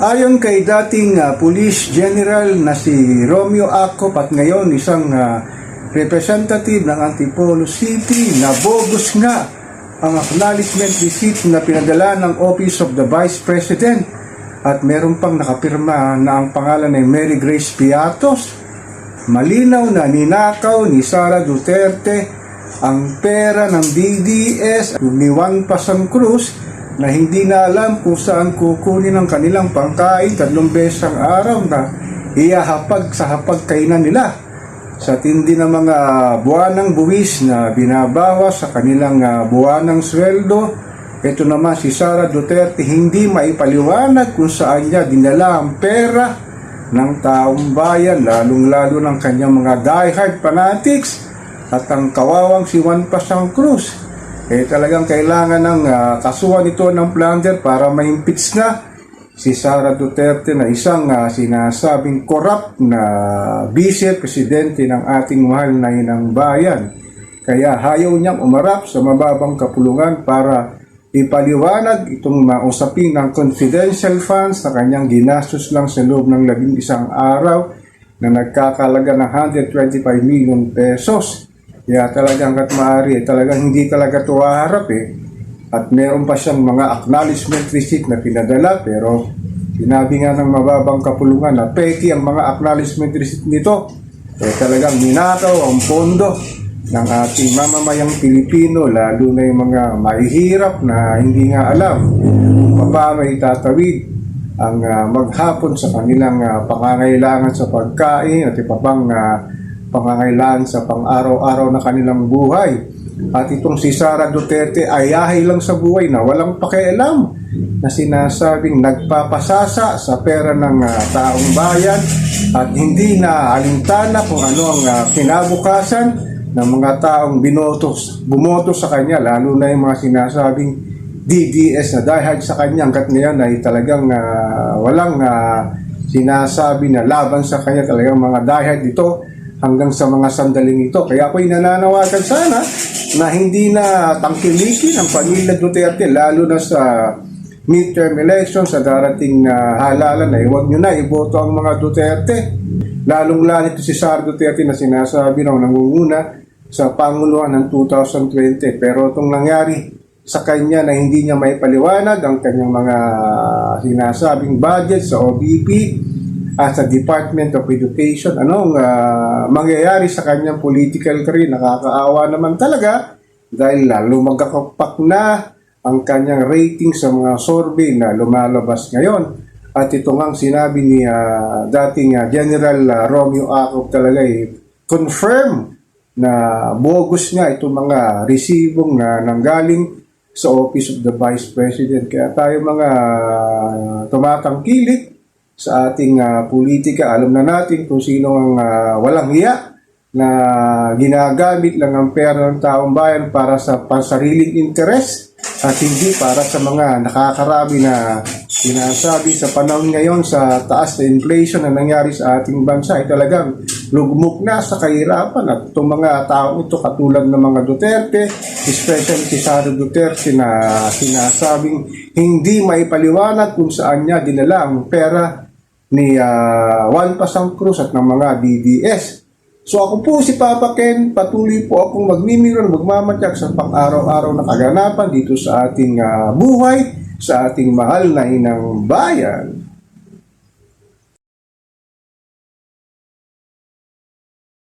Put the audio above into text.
Ayon kay dating ah, Police General na si Romeo Acop at ngayon isang ah, representative ng Antipolo City na bogus nga ang acknowledgement receipt na pinadala ng Office of the Vice President. At meron pang nakapirma na ang pangalan ay Mary Grace Piatos. Malinaw na ninakaw ni Sara Duterte ang pera ng DDS ni Juan Pasang Cruz na hindi na alam kung saan kukunin ang kanilang pangkain tatlong beses ang araw na iyahapag sa hapagkainan nila sa tindi ng mga buwanang buwis na binabawas sa kanilang uh, buwanang sweldo. Ito naman si Sara Duterte hindi maipaliwanag kung saan niya dinala ang pera ng taong bayan, lalong-lalo ng kanyang mga diehard fanatics at ang kawawang si Juan Pasang Cruz. Eh talagang kailangan ng ah, kasuhan ito ng plunder para ma-impeach na si Sara Duterte na isang ah, sinasabing corrupt na vice-presidente ng ating mahal na inang bayan. Kaya hayaw niyang umarap sa mababang kapulungan para ipaliwanag itong mausapin ng confidential funds na kanyang ginastos lang sa loob ng labing isang araw na nagkakalaga ng 125 million pesos. Kaya talagang kat maaari, eh, talagang hindi talaga ito haharap eh. At meron pa siyang mga acknowledgement receipt na pinadala pero sinabi nga ng mababang kapulungan na peki ang mga acknowledgement receipt nito. Eh talagang ninakaw ang pondo ng ating mamamayang Pilipino lalo na yung mga mahihirap na hindi nga alam kung paano itatawid ang ah, maghapon sa kanilang ah, pangangailangan sa pagkain at iba pang pangangailangan sa pang-araw-araw na kanilang buhay. At itong si Sara Duterte ay ahay lang sa buhay na walang pakialam na sinasabing nagpapasasa sa pera ng ah, taong bayan at hindi na alintana kung ano ang ah, kinabukasan ng mga taong binotos, bumoto sa kanya, lalo na yung mga sinasabing DDS na diehard sa kanya hanggat ngayon ay talagang ah, walang ah, sinasabi na laban sa kanya talagang mga diehard dito hanggang sa mga sandaling ito. Kaya ako'y nananawagan sana na hindi na tangkilikin ang pamilya Duterte lalo na sa midterm election sa darating na halalan ay huwag nyo na iboto ang mga Duterte. Lalong lalo ito si Sara Duterte na sinasabi ng nangunguna sa Panguluhan ng 2020. Pero itong nangyari sa kanya na hindi niya may paliwanag ang kanyang mga sinasabing budget sa OBP at sa Department of Education. Anong ah, mangyayari sa kanyang political career? Nakakaawa naman talaga dahil uh, lumagakapak na ang kanyang rating sa mga survey na lumalabas ngayon. At ito nga ang sinabi ni ah, dating ah, General ah, Romeo Acop talaga eh, confirm na bogus nga itong mga resibong na nanggaling sa Office of the Vice President. Kaya tayo mga ah, tumatangkilik sa ating ah, politika, alam na natin kung sino ang ah, walang hiya na ginagamit lang ang pera ng taong bayan para sa pansariling interes at hindi para sa mga nakakarami na sinasabi sa panahon ngayon sa taas na inflation na nangyari sa ating bansa. Ay talagang lugmok na sa kahirapan at itong mga taong ito katulad ng mga Duterte, especially si Sara Duterte na sinasabing hindi maipaliwanag kung saan niya dinala ang pera ni ah, Juan Pasang Cruz at ng mga DDS. So ako po si Papa Ken, patuloy po akong magmimiro at magmamatyak sa pang-araw-araw na kaganapan dito sa ating ah, buhay, sa ating mahal na inang bayan.